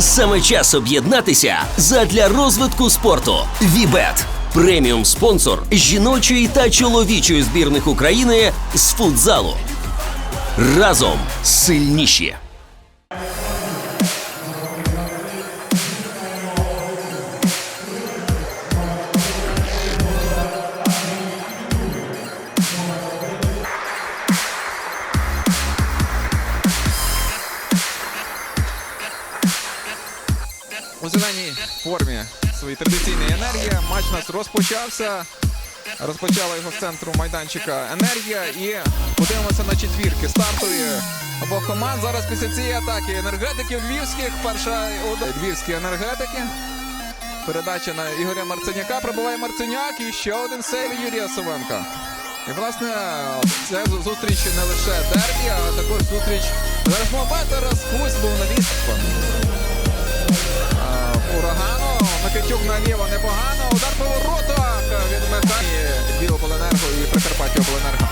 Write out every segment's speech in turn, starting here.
Саме час об'єднатися задля розвитку спорту. Вібет преміум спонсор жіночої та чоловічої збірних України з футзалу. Разом сильніші. У зеленій формі своїй традиційної енергії. Матч у нас розпочався. Розпочала його з центру майданчика енергія. І подивимося на четвірки стартові обох команд. Зараз після цієї атаки енергетиків львівських. Перша львівські енергетики. Передача на Ігоря Марценяка. Прибуває Марценяк і ще один сейв Юрія Савенка. І, власне, це зустріч не лише дербі, а також зустріч зараз момент. Зараз був на ліс. Урагану. Микитюк наліво непогано. Удар по воротах від Механі. Білобленерго і Прикарпаття Обленерго.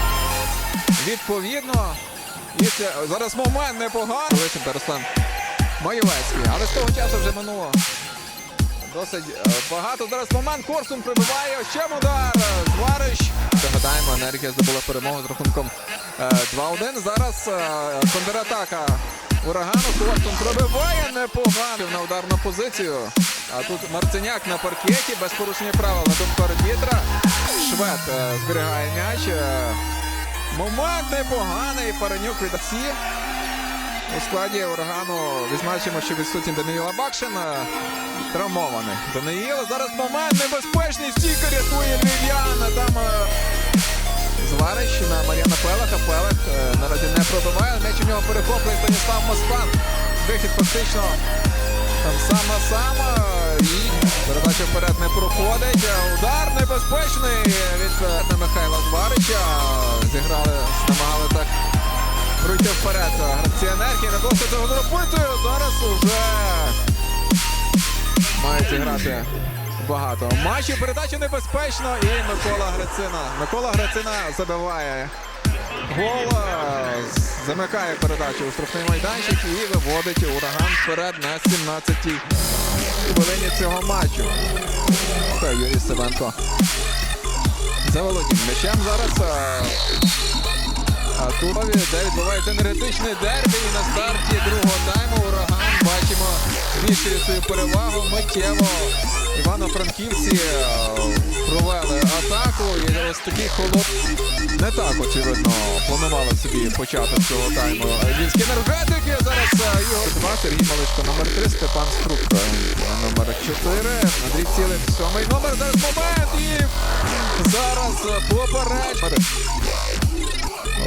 Відповідно. І зараз момент непогано. Лисенко Руслан Маєвецький. Але з того часу вже минуло. Досить е, багато. Зараз момент. Корсун прибиває. Ще удар. Зварищ. Нагадаємо, енергія здобула перемогу з рахунком е, 2-1. Зараз е, контратака урагану. Корсун пробиває непогано на ударну позицію. А тут Марценяк на паркеті без порушення правил на думку арбітра. Швед е, зберігає м'яч. Е, Момент непоганий. Паренюк від Асі. У складі урагану відзначимо, що відсутній Даниїла Бакшин. е, Травмований. Даниїл. Зараз момент небезпечний. Стійка рятує львів'ян. Там е, Зварич на Мар'яна Пелеха. Пелех е, наразі не пробиває. М'яч у нього перехоплює Станіслав Москван. Вихід фактично там сам на е, І передача вперед не проходить. Е, Удар небезпечний від е, Михайла Зварича. Зіграли, намагали так пройти вперед. е, Гравці енергії не досить цього робити. Зараз уже мають зіграти багато матчів. Передача небезпечно. І Микола Грицина. Микола Грицина забиває гол. е, Замикає передачу у штрафний майданчик і виводить ураган вперед на 17-й хвилині цього матчу. Це Юрій Севенко. Заволодів м'ячем зараз. е, А тут де відбувається енергетичний дербі збільшує свою перевагу миттєво. Івано-Франківці е, провели атаку і ось такий холод не так очевидно планували собі початок цього тайму. Львівські енергетики зараз е, Ігор 2, Сергій Малишко номер 3, Степан Струк е, номер 4, Андрій Цілик сьомий номер. Зараз момент і зараз попередження.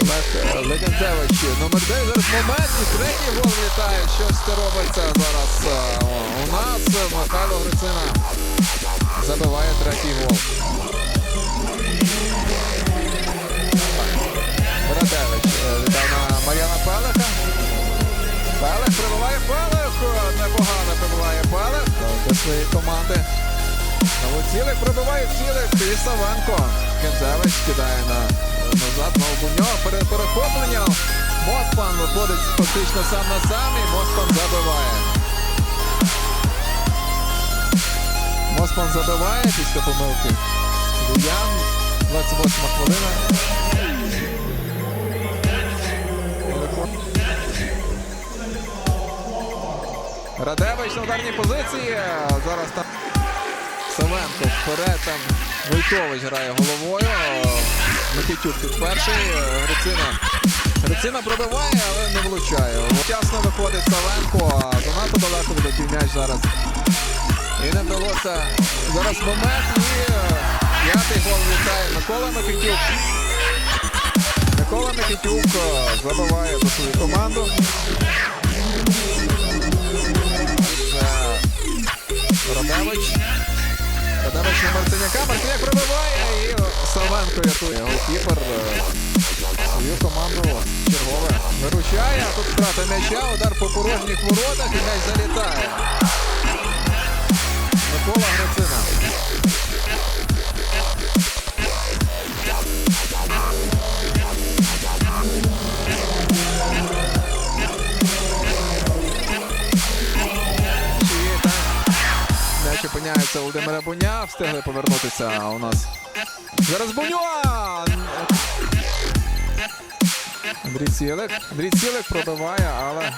Олег е, номер 9, зараз момент і третій гол влітає. Щось це робиться зараз. Михайло Грицина забиває третій гол. Радевич е, віддав на Мар'яна Пелеха. Пелех прибиває Пелех. Непогано прибиває Пелех до своєї команди. Новоцілик пробиває цілик і Савенко. Кензевич кидає на назад. Знову Буньо. Пере- Перехоплення. Моспан виходить фактично сам на сам і Моспан забиває. Моспан забиває після помилки. Луян. 28 хвилина. Радевич на ударній позиції. Зараз там Савенко вперед там Войтович грає головою. Микитюк тут перший. Грицина. Грицина пробиває, але не влучає. Вчасно виходить Савенко. Занадто далеко відлетів м'яч зараз. І не вдалося. Зараз момент і е, п'ятий гол влітає Микола Микитюк. Микола Микитюк е, забиває за свою команду. Радевич. Радевич на Мартиняка. Мартиняк пробиває і Савенко рятує. Голкіпер е, свою команду чергове виручає. А тут втрата м'яча, удар по порожніх воротах і м'яч залітає. Микола Грицина. Зупиняється Володимира Буня. Встигли повернутися у нас. Зараз Буня! Андрій Цілик. Андрій Цілик пробиває, але.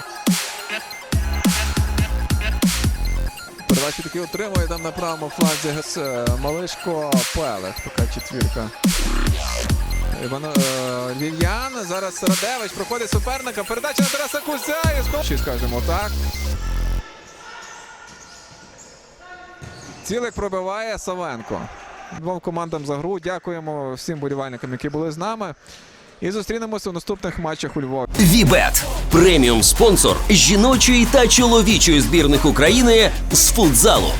Передачу таки отримує там на правому фланзі е, Малишко Пелех. Така четвірка. Е, Зараз Радевич проходить суперника. Передача на Тараса Кузя. Чи скажемо так. Цілик пробиває Савенко. Двом командам за гру. Дякуємо всім болівальникам, які були з нами. І зустрінемося у наступних матчах у Львові. Вібет преміум спонсор жіночої та чоловічої збірних України з футзалу.